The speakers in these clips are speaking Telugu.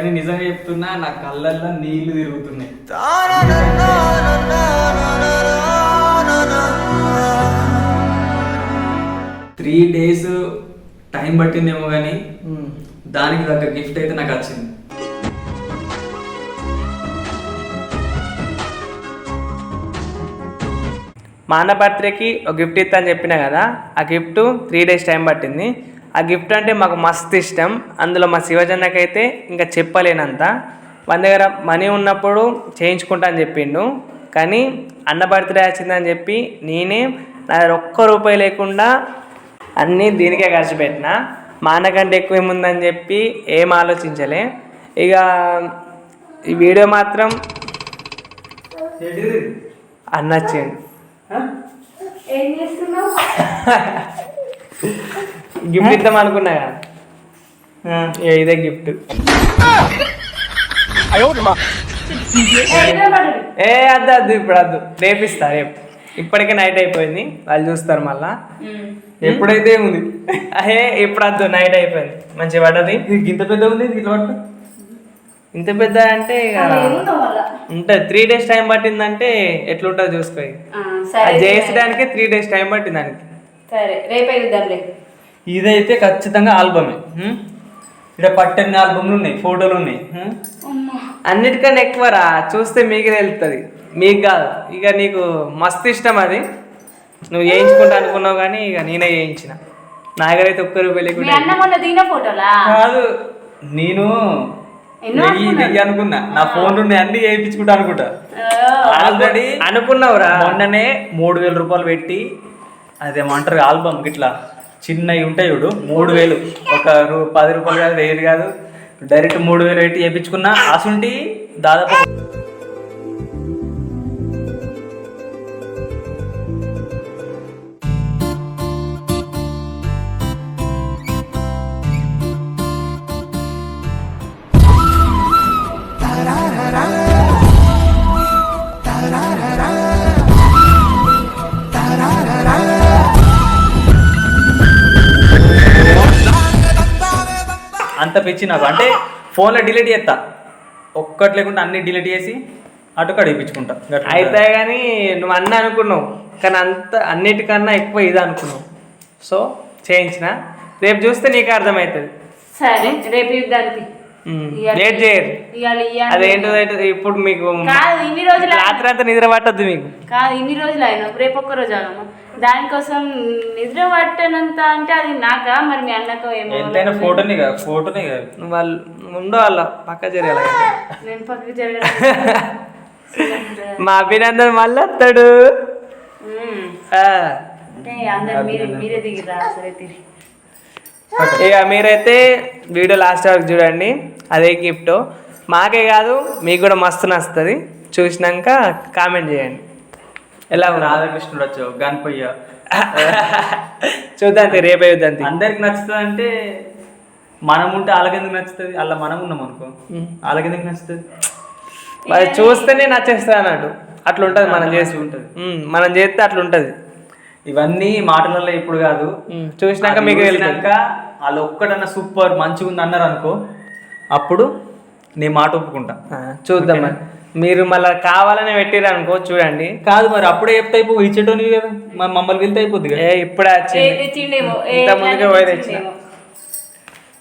కానీ నిజంగా చెప్తున్నా నా కళ్ళల్లో నీళ్ళు తిరుగుతున్నాయి. త్రీ డేస్ టైం పట్టిందేమో కానీ దానికి తగ్గ గిఫ్ట్ అయితే నాకు వచ్చింది. మా అన్న బర్త్డేకి ఒక గిఫ్ట్ ఇస్తా అని చెప్పిన కదా ఆ గిఫ్ట్ త్రీ డేస్ టైం పట్టింది. ఆ గిఫ్ట్ అంటే మాకు మస్తు ఇష్టం. అందులో మా శివజన్నకైతే ఇంకా చెప్పలేనంత. మన దగ్గర మనీ ఉన్నప్పుడు చేయించుకుంటా అని చెప్పిండు. కానీ అన్న బర్త్డే వచ్చిందని చెప్పి నేనే నా దగ్గర ఒక్క రూపాయి లేకుండా అన్నీ దీనికే ఖర్చు పెట్టిన. మా అన్నకంటే ఎక్కువ ఏముందని చెప్పి ఏం ఆలోచించలే. ఇక ఈ వీడియో మాత్రం అన్న వచ్చిండు. గిఫ్ట్ ఇద్దాం అనుకున్నా ఇదే గిఫ్ట్. ఏ అద్దు అద్దు ఇప్పుడు అద్దు. రేపు ఇస్తా రేపు. ఇప్పటికే నైట్ అయిపోయింది. వాళ్ళు చూస్తారు మళ్ళా. ఎప్పుడైతే ఉంది. అహే ఇప్పుడు వద్దు నైట్ అయిపోయింది. మంచిగా పడ్డది. ఇంత పెద్ద ఉంది పట్టు. ఇంత పెద్ద అంటే ఉంటుంది. త్రీ డేస్ టైం పట్టిందంటే ఎట్లుంటుంది చూసుకో అది చేసడానికే త్రీ డేస్ టైం పట్టింది దానికి. సరే రేపే చూద్దాంలే ఇదైతే ఖచ్చితంగా ఆల్బమే? ఇక్కడ పట్టెన్ని ఆల్బమ్లు ఉన్నాయి ఫోటోలు ఉన్నాయి అన్నిటికన్నా ఎక్కువరా? చూస్తే మీకు తెలుస్తుంది మీకు కాదు. ఇక నీకు మస్తు ఇష్టం అది. నువ్వు చేయించుకుంటా అనుకున్నావు కానీ ఇక నేనే చేయించిన. నా దగ్గర అయితే ఒక్క రూపాయి మీ లేకుండా అన్న మొన్న దిగిన ఫోటోలా? కాదు. నేను అనుకున్నా. నా ఫోన్ నుండి అన్ని చేయించుకుంటా అనుకుంటా. ఆల్రెడీ అనుకున్నావురా? మొన్ననే మూడు వేల రూపాయలు పెట్టి అదేమంటారు ఆల్బమ్ ఇట్లా చిన్నవి ఉంటాయి చూడు మూడు వేలు. ఒక రూ పది రూపాయలు కాదు వేలు కాదు. డైరెక్ట్ మూడు వేలు పెట్టి చేయించుకున్నా అసుంటి దాదాపు అంత పిచ్చి నాకు. అంటే ఫోన్లో డిలీట్ చేస్తా. ఒక్కటి లేకుండా అన్ని డిలీట్ చేసి అటు ఇప్పించుకుంటా. అయితే కానీ నువ్వు అన్న అనుకున్నావు. కానీ అంత అన్నిటికన్నా ఎక్కువ ఇది అనుకున్నావు. సో చేయించిన. రేపు చూస్తే నీకు అర్థమవుతుంది. సరే రేపు చూద్దానికి. అదేంటో ఏంటో ఇప్పుడు మీకు కాదు ఇన్ని రోజులు రాత్రి అంతా నిద్ర పట్టద్దు మీకు. కాదు ఇన్ని రోజులు అయినా. రేపు ఒక్క రోజు అనమ్మా. దానికోసం నిద్ర పట్టనంత అంటే అది నాకా? మరి మీ అన్నకో ఏమో ఎంతైనా ఫోటోనే కదా ఫోటోనే కదా. నువ్వు వాళ్ళు ఉండో వాళ్ళ పక్క జరగాలి నేను పక్కకి జరగడం మా అభినందన్ మళ్ళీ వస్తాడు. అంటే అందరు మీరే మీరే దిగిరా సరే తిరిగి. ఇక మీరైతే వీడియో లాస్ట్ వరకు చూడండి. అదే గిఫ్ట్ మాకే కాదు మీకు కూడా మస్తు నస్తుంది చూసినాక కామెంట్ చేయండి. ఎలా రాధాకృష్ణుడు వచ్చావు గణపయ్య. చూద్దాం రేపే చూద్దాం. అందరికి నచ్చుతుంది అంటే మనం ఉంటే వాళ్ళకెందుకు నచ్చుతుంది? అలా మనం ఉన్నాం అనుకో. వాళ్ళకెందుకు నచ్చుతుంది? చూస్తేనే నచ్చేస్తుంది అన్నట్టు. అట్లా ఉంటుంది మనం చేసి ఉంటది. మనం చేస్తే అట్లా ఉంటుంది ఇవన్నీ మాటలలో ఇప్పుడు కాదు. చూసినాక మీకు తెలుస్తుంది. వాళ్ళు ఒక్కటన్నా సూపర్ మంచిగా ఉంది అన్నారు అనుకో అప్పుడు నేను మాట ఒప్పుకుంటా. చూద్దాం మరి. మీరు మళ్ళీ కావాలని పెట్టిరు అనుకో చూడండి. కాదు మరి అప్పుడే చెప్తే అయిపో ఇచ్చేటోని కదా. మరి మమ్మల్ని వెళ్తే అయిపోద్ది కదా ఏ ఇప్పుడే తెచ్చిండేమో ఇంత ముందుకే పోయి తెచ్చిన.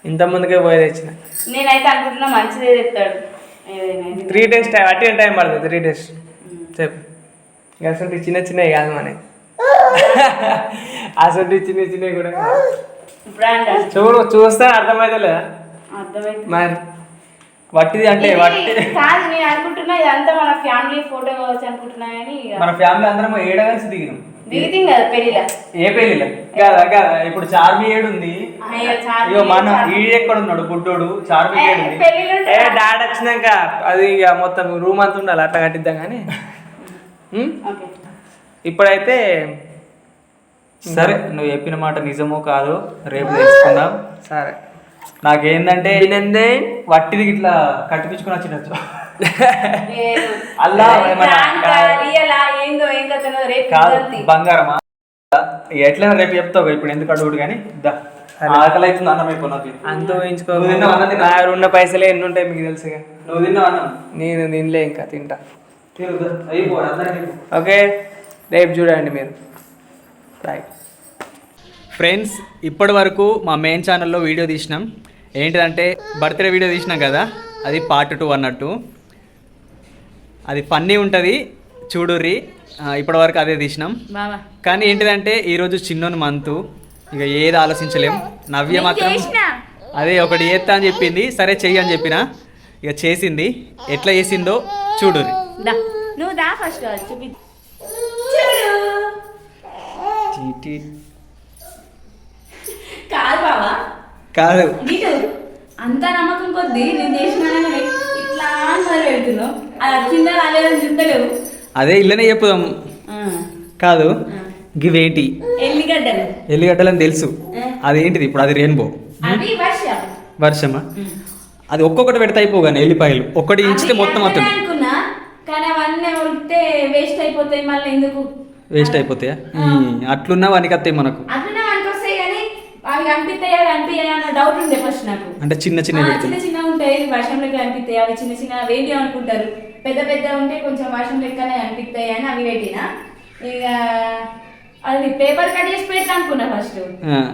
ఇంత ముందుకే పోయి తెచ్చిన. నేనైతే అనుకుంటున్నా మంచిదే. త్రీ డేస్ టైం అట్టి టైం పడుతుంది? త్రీ డేస్ చెప్పు. అసలు చిన్న చిన్నవి కాదు మన అసలు చిన్న చిన్నవి కూడా. చూడు చూస్తే అర్థమైతే అర్థమైంది మరి వట్టిది అంటే వట్టి కాదు నేను అనుకుంటున్నా ఇదంతా మన ఫ్యామిలీ ఫోటో కావచ్చు అనుకుంటున్నా కానీ మన ఫ్యామిలీ అందరం ఏడ కలిసి దిగినాం? దిగుతాం కదా పెళ్ళిలా. ఏ పెళ్ళిలే? కదా కదా ఇప్పుడు చార్మి ఏడు ఉంది ఇగో మన ఈడు ఎక్కడ ఉన్నాడు బుడ్డోడు చార్మి ఏడు ఉంది ఏ డాడ్ వచ్చినాక అది ఇక మొత్తం రూమ్ అంతా ఉండాలి అట్లా కట్టిద్దాం కానీ. ఇప్పుడైతే సరే నువ్వు చెప్పిన మాట నిజమో కాదో రేపు తెలుసుకుందాం. సరే. నాకేందంటే అభినందన్ వట్టిది ఇట్లా కట్టిపించుకుని వచ్చినచ్చు. అల్లా కాదు. బంగారమా? ఎట్లా రేపు చెప్తావు ఇప్పుడు ఎందుకు అడుగుడు కానీ? దా. ఆకలి అవుతుంది అన్నం అయిపో నాకు. అంత ఊహించుకో? నా ఉన్న పైసలే ఎన్ని ఉంటాయి మీకు తెలుసుగా నువ్వు తిన్నావు అన్నం? నేను తినలే ఇంకా తింటా. ఓకే? రేపు చూడండి మీరు. బాయ్ ఫ్రెండ్స్ ఇప్పటి వరకు మా మెయిన్ ఛానల్లో వీడియో తీసినాం. ఏంటిదంటే బర్త్డే వీడియో తీసినాం కదా అది పార్ట్ టూ అన్నట్టు. అది ఫన్నీ ఉంటుంది చూడుర్రి. ఆ, ఇప్పటి వరకు అదే తీసినాం. కానీ ఏంటిదంటే ఈరోజు చిన్నోని మంతు ఇక ఏది ఆలోచించలేం. నవ్య మాత్రం. అదే ఒకటి చేస్తా అని చెప్పింది. సరే చెయ్యి అని చెప్పిన. ఇక చేసింది. ఎట్లా చేసిందో చూడుర్రి. దా నువ్వు దా ఫస్ట్ చూపి కాదు బావా. కాదు. అంత నమ్మకం కొద్దీ నేను చేసిన ఇట్లా అని పెడుతున్నావు. అది వచ్చిందా రాలేదని చూస్తలేవు. అదే ఇల్లనే చెప్పుదాం. కాదు. గివేంటి ఎల్లిగడ్డలు. ఎల్లిగడ్డలని తెలుసు. ఆ. అదేంటిది? ఇప్పుడు అది రెయిన్బో వర్షమా? అది ఒక్కొక్కటి పెడితే అయిపోగానే ఎల్లిపాయలు. ఒక్కటి ఇంచితే మొత్తం అవుతుంది కానీ అవన్నీ ఉంటే వేస్ట్ అయిపోతాయి మళ్ళీ ఎందుకు? వేస్ట్ అయిపోతాయా? అట్లున్నా వానికి వస్తాయి మనకు అవి కనిపిస్తాయా కనిపించాయా అన్న డౌట్ ఉండే ఫస్ట్ నాకు. అంటే చిన్న చిన్న చిన్న చిన్న ఉంటాయి వర్షంలో కనిపిస్తాయి అవి చిన్న చిన్న వేడి అనుకుంటారు. పెద్ద పెద్ద ఉంటే కొంచెం వర్షం లెక్కనే అనిపిస్తాయి అని అవి పెట్టిన. ఇక అది పేపర్ కట్ చేసి పెడతా అనుకున్నా ఫస్ట్.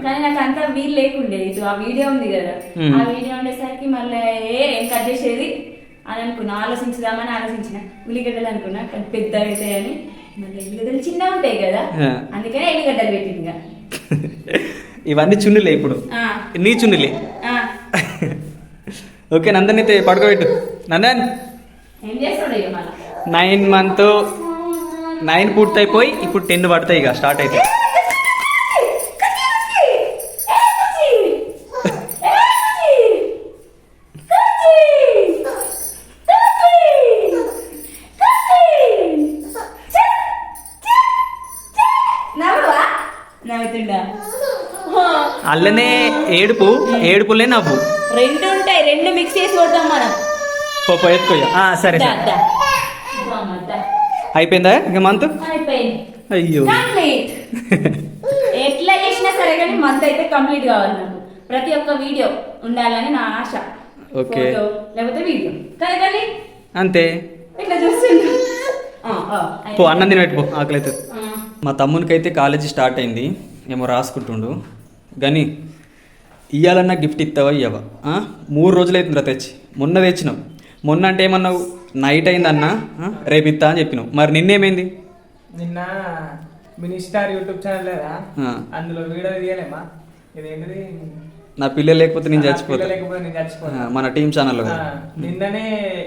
కానీ నాకు అంత వీలు లేకుండే. ఇటు ఆ వీడియో ఉంది కదా. ఆ వీడియో ఉండేసరికి మళ్ళీ ఏ ఏం కట్ చేసేది అని అనుకున్నా. ఆలోచించుదామని ఆలోచించిన. ఉల్లిగడ్డలు అనుకున్నా కానీ పెద్ద అవుతాయని. ఎల్లిగడ్డలు చిన్న ఉంటాయి కదా ఆ. అందుకనే ఎల్లిగడ్డలు పెట్టింది ఇక. ఇవన్నీ చున్నులే ఇప్పుడు. నీ చున్నులే. ఓకే నందన్ అయితే పడుకోబెట్టు. నందన్. నైన్ మంత్ నైన్ పూర్తయిపోయి ఇప్పుడు టెన్ పడతాయి ఇక స్టార్ట్ అయితే. అల్లనే ఏడుపు ఏడుపులే నవ్వు. రెండు ఉంటాయి రెండు మిక్స్ చేసి కొడతాం మనం. పో ఎత్తుకోయ్యా ఆ, సరే దా, సరే. దా. బామ్మ, దా. అయిపోయిందా ఇక మంత్ అయిపోయింది. అయ్యో. కంప్లీట్ ఎట్లా చేసినా సరే కానీ మంత్ అయితే కంప్లీట్ కావాలి నాకు. ప్రతి ఒక్క వీడియో ఉండాలని నా ఆశ. ఓకే. ఫోటో లేకపోతే వీడియో కానీ కానీ అంతే. ఇట్లా చూస్తుండు? ఆ, ఆ, పో అన్నం తిని పెట్టుకో ఆకలి అవుతుంది ఆ. మా తమ్మునికి అయితే కాలేజీ స్టార్ట్ అయింది. ఏమో రాసుకుంటుండు. కానీ ఇయ్యాలన్నా గిఫ్ట్ ఇస్తావా ఆ? మూడు రోజులు అవుతుందిరా తెచ్చి. మొన్న తెచ్చినావు మొన్న అంటే ఏమన్నావు? నైట్ అయిందన్నా? రేపు ఇస్తా అని చెప్పినావు. మరి నిన్నేమైంది? నిన్న మినీ స్టార్ యూట్యూబ్ ఛానల్ లేదా. అందులో వీడియో తీయలేమా? ఇదేంటిది నా పిల్లలు లేకపోతే నేను చచ్చిపోతా. మన టీం కదా. నిన్ననే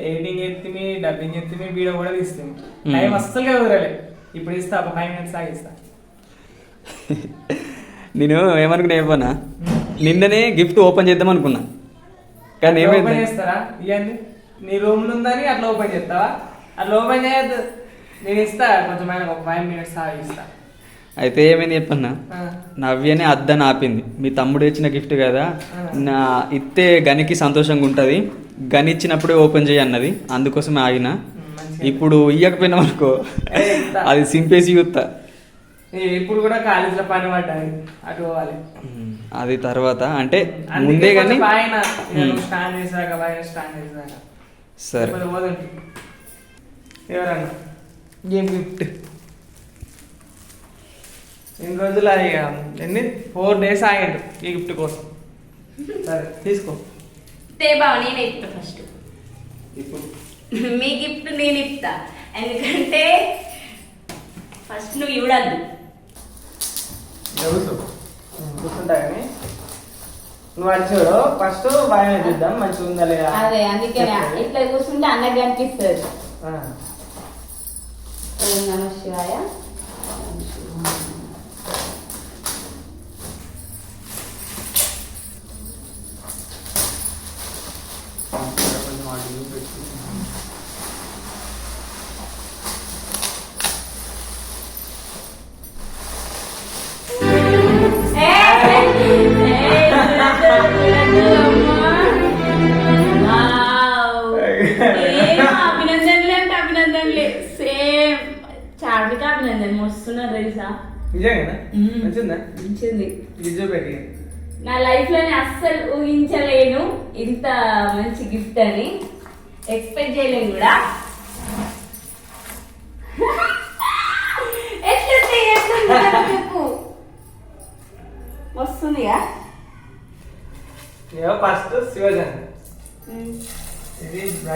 ఎడిటింగ్ ఎత్తిమి డబ్బింగ్ ఎత్తిమి వీడియో కూడా తీస్తాం మ్మ్. టైం కుదరలే ఇప్పుడు ఇస్తా ఒక ఫైవ్ మినిట్స్ ఆగిస్తా నేను ఏమనుకున్నా ఏమన్నా నిన్ననే గిఫ్ట్ ఓపెన్ చేద్దాం అనుకున్నా. కానీ ఓపెన్ ఏమైంది? చేస్తారా? ఇవన్నీ నీ రూమ్ ఉందని అట్లా ఓపెన్ చేస్తావా? అట్లా ఓపెన్ చేయద్దు. నేను ఇస్తా కొంచెం ఆయన ఒక ఫైవ్ మినిట్స్ ఆగిస్తా అయితే ఏమైంది చెప్పన్నా? నవ్యనే అద్దని ఆపింది. మీ తమ్ముడు ఇచ్చిన గిఫ్ట్ కదా. నా ఇస్తే గనికి సంతోషంగా ఉంటుంది. గని ఇచ్చినప్పుడే ఓపెన్ చేయి అన్నది. అందుకోసం ఆగిన. ఇప్పుడు ఇయ్యకపోయినాం అనుకో ఇస్తా. అది సింపేసి చూస్తా ఇప్పుడు కూడా కాలేజీలో పని పడ్డాయి. అటు పోవాలి. అది తర్వాత అంటే అందుకే ముందే కానీ. నువ్వు స్టాండ్ చేసాక బాగా స్టాండ్ చేసాక సరే. ఎవరన్నా? ఏం గిఫ్ట్? ఎన్ని రోజులు ఇక ఎన్ని? ఫోర్ డేస్ ఆగిండు ఈ గిఫ్ట్ కోసం. సరే తీసుకో. తే బావ నేను ఇస్తా ఫస్ట్. ఇప్పుడు? మీ గిఫ్ట్ నేను ఇస్తా ఎందుకంటే ఫస్ట్ నువ్వు ఇవ్వడద్దు. కానీ. నువ్వు అది చూడు. ఫస్ట్ బాగా చూద్దాం మంచిగా ఉందా లేదా? అదే అందుకే ఇట్లా కూర్చుంటే అన్నకు కనిపిస్తుంది ఆ. ఓం నమ శివాయ. అభినందనలే తెలుసా? మంచిది నా లైఫ్లోనే అస్సలు ఊహించలేను ఇంత మంచి గిఫ్ట్ అని. ఎక్స్పెక్ట్ చేయలేను కూడా. చెప్పు. వస్తుందిగా? ఫస్ట్ శివజన్. ఇది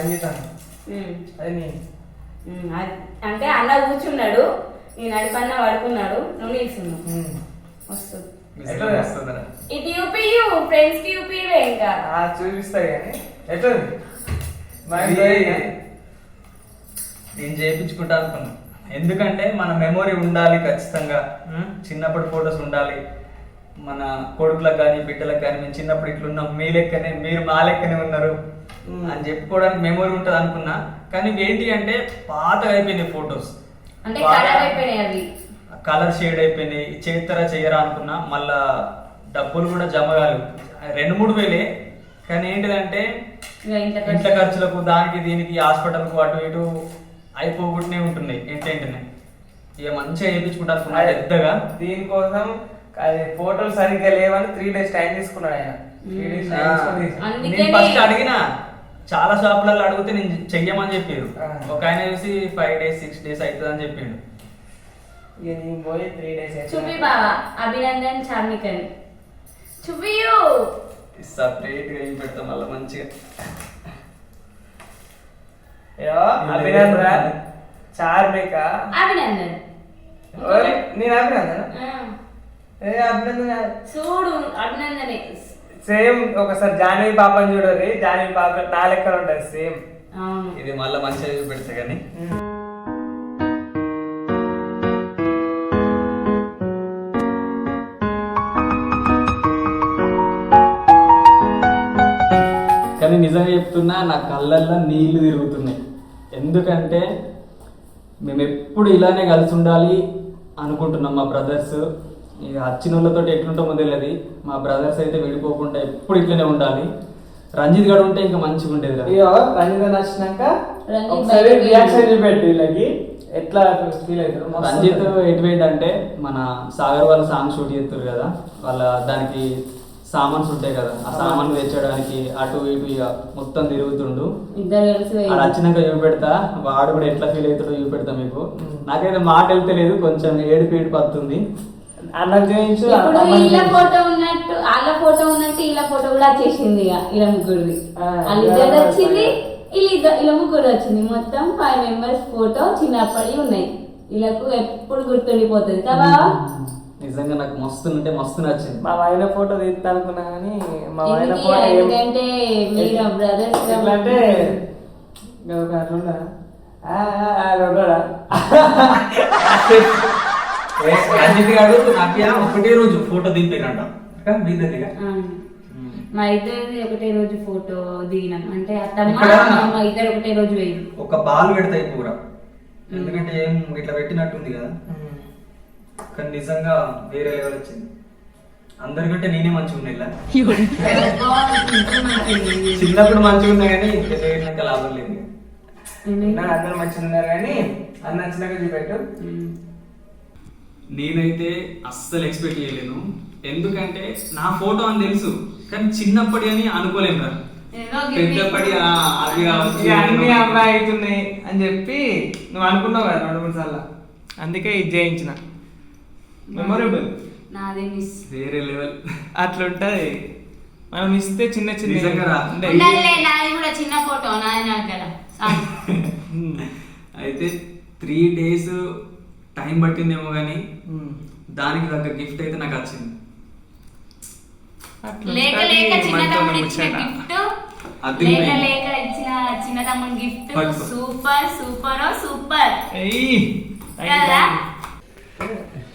అది- అంటే అన్న కూర్చున్నాడు. నేను అడిపన్న పడుకున్నాడు. నువ్వు నిల్చున్నావు. వస్తుంది ఎట్లా ఇది యూపీయు ఫ్రెండ్స్కి యూపీవే ఇంకా ఆ, చూపిస్తా కానీ ఎట్లా ఇది నేను చేయించుకుంటా అనుకున్నా. ఎందుకంటే మన మెమొరీ ఉండాలి ఖచ్చితంగా? చిన్నప్పటి ఫొటోస్ ఉండాలి. మన కొడుకులకు కానీ బిడ్డలకు కానీ మేము చిన్నప్పుడు ఇట్లున్నాం. మీ లెక్కనే మీరు మా లెక్కనే ఉన్నారు. అని చెప్పుకోవడానికి మెమొరీ ఉంటుంది అనుకున్నా. కానీ ఏంటి అంటే పాతగా అయిపోయింది ఫొటోస్ అంటే కలర్ అయిపోయినాయి అవి. కలర్ షేడ్ అయిపోయినాయి. చేస్తారా చేయరా అనుకున్నా మళ్ళా డబ్బులు కూడా జమ కాలేదు. రెండు మూడు వేలే. కానీ ఏంటిదంటే ఇంట్లో ఖర్చులకు దానికి దీనికి హాస్పిటల్కు అటు ఇటు అయిపోగొట్టునే ఉంటున్నాయి. ఏంటంటే ఇక మంచిగా అనుకున్నా పెద్దగా. దీనికోసం అది ఫోటోలు సరిగ్గా లేవని త్రీ డేస్ టైం తీసుకున్నాడు ఆయన. త్రీ డేస్ టైం అడిగిన చాలా షాపులలో అడిగితే నేను చెయ్యమని చెప్పారు. ఒక ఆయన చూసి ఫైవ్ డేస్ సిక్స్ డేస్ అవుతుంది అని చెప్పిండు. ఇక నేను పోయి త్రీ డేస్ చూపి బావా అభినందన్ చార్మికని చూపియు సపరేట్గా ఏం పెడతాం మళ్ళీ మంచిగా. అభినందన్? చార్మిక. అభినందన్. నేను అభినందన్? ఏ అభినందన్? చూడు అభినందనే. సేమ్ ఒకసారి జానవి పాపని చూడరు జానవి పాప నా లెక్కన ఉంటుంది సేమ్ ఇది మళ్ళీ మంచిగా చూపెడతా కానీ. కానీ నిజంగా చెప్తున్నా నా కళ్ళల్లో నీళ్ళు తిరుగుతున్నాయి. ఎందుకంటే మేము ఎప్పుడు ఇలానే కలిసి ఉండాలి అనుకుంటున్నాం మా బ్రదర్స్. వచ్చిన వాళ్ళతో ఎట్లుంటామో తెలియదు. మా బ్రదర్స్ అయితే విడిపోకుండా ఎప్పుడు ఇట్లనే ఉండాలి. రంజిత్ గడు ఉంటే ఇంకా మంచిగా ఉండేది రంజిత్ వచ్చినాక రంజిత్ ఒకసారి రియాక్షన్ చూపెట్టు వీళ్ళకి ఎట్లా ఫీల్ అవుతారు? రంజిత్. ఎటువంటి అంటే మన సాగర్ వాళ్ళ సాంగ్ షూట్ చేస్తారు కదా వాళ్ళ దానికి సామాన్స్ ఉంటాయి కదా ఆ సామాన్లు తెచ్చడానికి అటు ఇటు ఇక మొత్తం తిరుగుతుండు. ఆడ వచ్చినాక చూపెడతా వాడు కూడా ఎట్లా ఫీల్ అవుతాడో చూపెడతా మీకు. నాకైతే మాట వెళ్తలేదు కొంచెం ఏడుపు ఏడుపు వస్తుంది అన్నం చేయించు ఇప్పుడు వీళ్ళ. ఫోటో ఉన్నట్టు వాళ్ళ ఫోటో ఉన్నట్టు వీళ్ళ ఫోటో కూడా వచ్చేసింది ఇక ఇలా ముగ్గురిది. ఆ, వాళ్ళిద్దరు ఇలా వచ్చింది వీళ్ళ ఇలా ముగ్గురు వచ్చింది. మొత్తం ఫైవ్ మెంబర్స్ ఫోటో చిన్నప్పటి ఉన్నాయి. వీళ్ళకు ఎప్పుడు గుర్తుండిపోతుంది. కదా నిజంగా నాకు మస్తు అంటే మస్తు నచ్చింది. మా ఆయన ఫోటో తీస్తా అనుకున్నా కానీ మా ఆయన ఎందుకు? ఫోటో ఏం- ఎందుకంటే మీరు బ్రదర్స్ అంటే అట్లుండా రంజిత్ గారు నాకు ఒకటే రోజు ఫోటో దింపారంట. మీ దగ్గర మా ఒకటే రోజు ఫోటో దిగినాం. అంటే అత్తమ్మ ఇద్దరు ఒకటే రోజు వేయరు. ఒక బాల్ పెడతాయి పూర ఎందుకంటే ఏం ఇట్లా పెట్టినట్టుంది కదా. కానీ నిజంగా వేరే లెవెల్ వచ్చింది. అందరికంటే నేనే మంచిగా ఉన్నా చిన్నప్పుడు మంచిగా ఉన్నా కానీ పెద్ద అయినాక లాభం లేదు. అందరు మంచిగా ఉన్నారు కానీ అన్న నచ్చినాక చూపెట్టు నేనైతే అస్సలు ఎక్స్పెక్ట్ చేయలేను. ఎందుకంటే నా ఫోటో అని తెలుసు కానీ చిన్నప్పటి అని అనుకోలేము రా. పెద్దప్పటి ఆ, అది అన్ని అమ్మాయి అవుతున్నాయి అని చెప్పి నువ్వు అనుకున్నావు కదా రెండు మూడు సార్లు. అందుకే ఇది చేయించిన. మెమొరబుల్ నాదే మిస్ వేరే లెవెల్ అట్లుంటది. మనం ఇస్తే చిన్న చిన్న నిజంగా రా. అంటే ఉండాలిలే, నాది కూడా చిన్న ఫోటో నాది నాకు కదా. అయితే త్రీ డేస్ టైం పట్టిందేమో కానీ. దానికి తగ్గ గిఫ్ట్ అయితే నాకు వచ్చింది. అట్లుంటది లేక లేక చిన్న మనతోని తమ్ముడు ఇచ్చిన ముచ్చట. గిఫ్ట్. అది లేక మెయిన్. లేక ఇచ్చిన చిన్న తమ్ముడు గిఫ్ట్. పట్టుకో. Super super super. ఏయ్. కదా?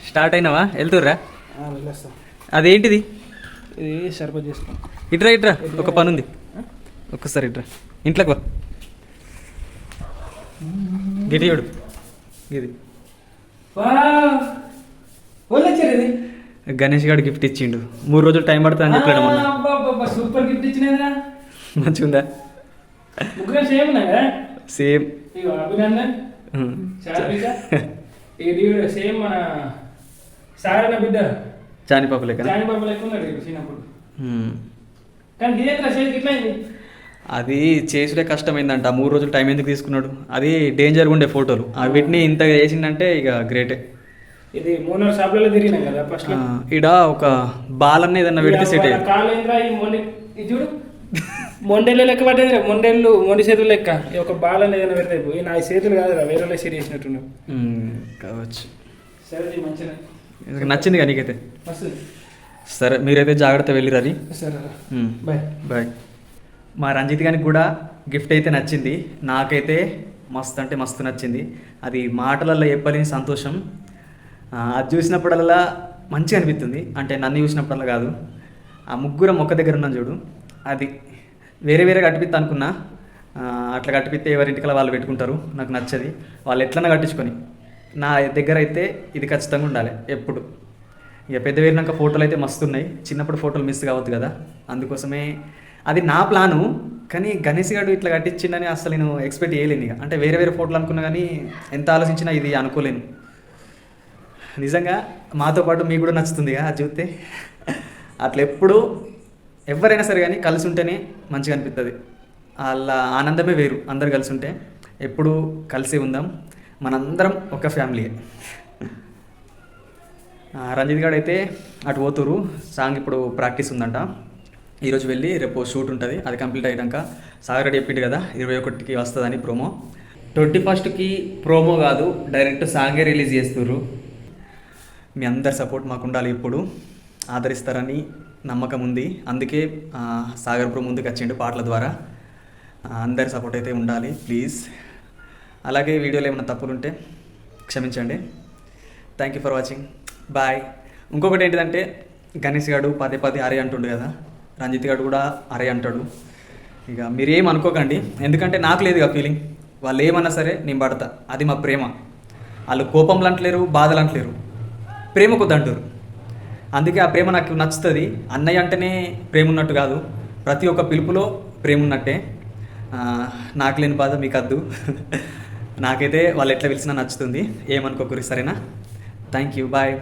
స్టార్ట్ అయినావా? వెళ్తుర్రా? వెళ్ళొస్తా. అదేంటిది? చేసుకో. ఇట్రా ఇట్రా. ఒక పని ఉంది. ఒక్కసారి ఇట్రా. ఇంట్లోకి వా గిటి చూడు. గిది వచ్చారు గణేష్ గారు గిఫ్ట్ ఇచ్చిండు. మూడు రోజులు టైం పడుతుంది అని చెప్పాడు మొన్న. సూపర్ గిఫ్ట్ ఇచ్చినదా మంచిగుందా? ముగ్గురు సేమ్ సేమ్. అభినందన్. ఇది సేమ్ మన సాగరన్న బిడ్డ. చాని పాప లెక్క జాని బాబు లెక్క ఉన్నాడు చిన్నప్పుడు. కానీ ఇట్లా అయింది అది చేసుడే కష్టమైందంట. ఆ మూడు రోజులు టైం ఎందుకు తీసుకున్నాడు? అది డేంజర్గా ఉండే ఫోటోలు. ఆ వీటిని ఇంత చేసిందంటే ఇక గ్రేటే ఇది నాలుగు షాపులలో తిరిగినాం కదా ఫస్ట్ ఈడ ఒక బాల్ అన్న ఏదన్నా పెడితే సెట్ చూడు. మొండెళ్ళు లెక్క పట్టేది మొండెళ్ళు మొండి చేతులు లెక్క. ఒక బాల్ అనేది ఏదైనా పెడితే నా చేతులు కాదురా వేరే చేసినట్టున్నావు మ్మ్, కావచ్చు. సరే మంచిగా. నచ్చింది కానీ నీకైతే? సరే మీరైతే జాగ్రత్త వెళ్ళిరని సరే. బాయ్. బాయ్. మా రంజిత్ గారికి కూడా గిఫ్ట్ అయితే నచ్చింది. నాకైతే మస్తు అంటే మస్తు నచ్చింది. అది మాటలలో చెప్పలేని సంతోషం. అది చూసినప్పుడల్లా మంచిగా అనిపిస్తుంది. అంటే నన్ను చూసినప్పుడల్లా కాదు. ఆ ముగ్గురం ఒక్క దగ్గర ఉన్నాం చూడు. అది వేరే వేరే కట్టిపిస్తా అనుకున్నా. అట్లా కట్టిపిస్తే ఎవరింటికల్లా వాళ్ళు పెట్టుకుంటారు. నాకు నచ్చది. వాళ్ళు ఎట్లన్నా కట్టించుకొని. నా దగ్గర అయితే ఇది ఖచ్చితంగా ఉండాలి. ఎప్పుడు. ఇక పెద్ద వేరినాక ఫోటోలు అయితే మస్తు ఉన్నాయి. చిన్నప్పుడు ఫోటోలు మిస్ కావద్దు కదా. అందుకోసమే అది నా ప్లాను కానీ గణేష్ గారు ఇట్లా కట్టించిండని అసలు నేను ఎక్స్పెక్ట్ చేయలేను ఇక. అంటే వేరే వేరే ఫోటోలు అనుకున్నా కానీ ఎంత ఆలోచించినా ఇది అనుకోలేను. నిజంగా మాతో పాటు మీకు కూడా నచ్చుతుంది కదా అది చూస్తే. అట్లా ఎప్పుడు ఎవరైనా సరే కానీ కలిసి ఉంటేనే మంచిగా అనిపిస్తుంది వాళ్ళ ఆనందమే వేరు అందరు కలిసి ఉంటే. ఎప్పుడు కలిసి ఉందాం. మనందరం ఒక ఫ్యామిలీయే రంజిత్ గారు అయితే అటు పోతురు సాంగ్ ఇప్పుడు ప్రాక్టీస్ ఉందంట. ఈరోజు వెళ్ళి రేపు షూట్ ఉంటుంది. అది కంప్లీట్ అయ్యాక సాగర్ రెడ్డి చెప్పిండు కదా ఇరవై ఒకటికి వస్తుందని ప్రోమో. ట్వంటీ ఫస్ట్కి ప్రోమో కాదు డైరెక్ట్ సాంగే రిలీజ్ చేస్తున్నారు మీ అందరి సపోర్ట్ మాకు ఉండాలి ఇప్పుడు. ఆదరిస్తారని నమ్మకం ఉంది. అందుకే సాగర్ ప్రో ముందుకు వచ్చిండు పాటల ద్వారా. అందరి సపోర్ట్ అయితే ఉండాలి ప్లీజ్. అలాగే వీడియోలో ఏమైనా తప్పులుంటే క్షమించండి. Thank you for watching bye ఇంకొకటి ఏంటిదంటే గణేష్ గారు పదే పదే అరే అంటుండు కదా. రంజిత్ గారు కూడా అరే అంటాడు. ఇక మీరేం అనుకోకండి. ఎందుకంటే నాకు లేదు ఇక ఫీలింగ్ వాళ్ళు ఏమన్నా సరే నేను పడతా. అది మా ప్రేమ. వాళ్ళు కోపంలు అంటలేరు బాధలు అంటలేరు. ప్రేమ కొద్దంటారు అందుకే ఆ ప్రేమ నాకు నచ్చుతుంది. అన్నయ్య అంటేనే ప్రేమ ఉన్నట్టు కాదు. ప్రతి ఒక్క పిలుపులో ప్రేమ ఉన్నట్టే. నాకు లేని బాధ మీకు అద్దు. నాకైతే వాళ్ళు ఎట్లా పిలిచినా నచ్చుతుంది. ఏమనుకోకూరి సరేనా? Thank you bye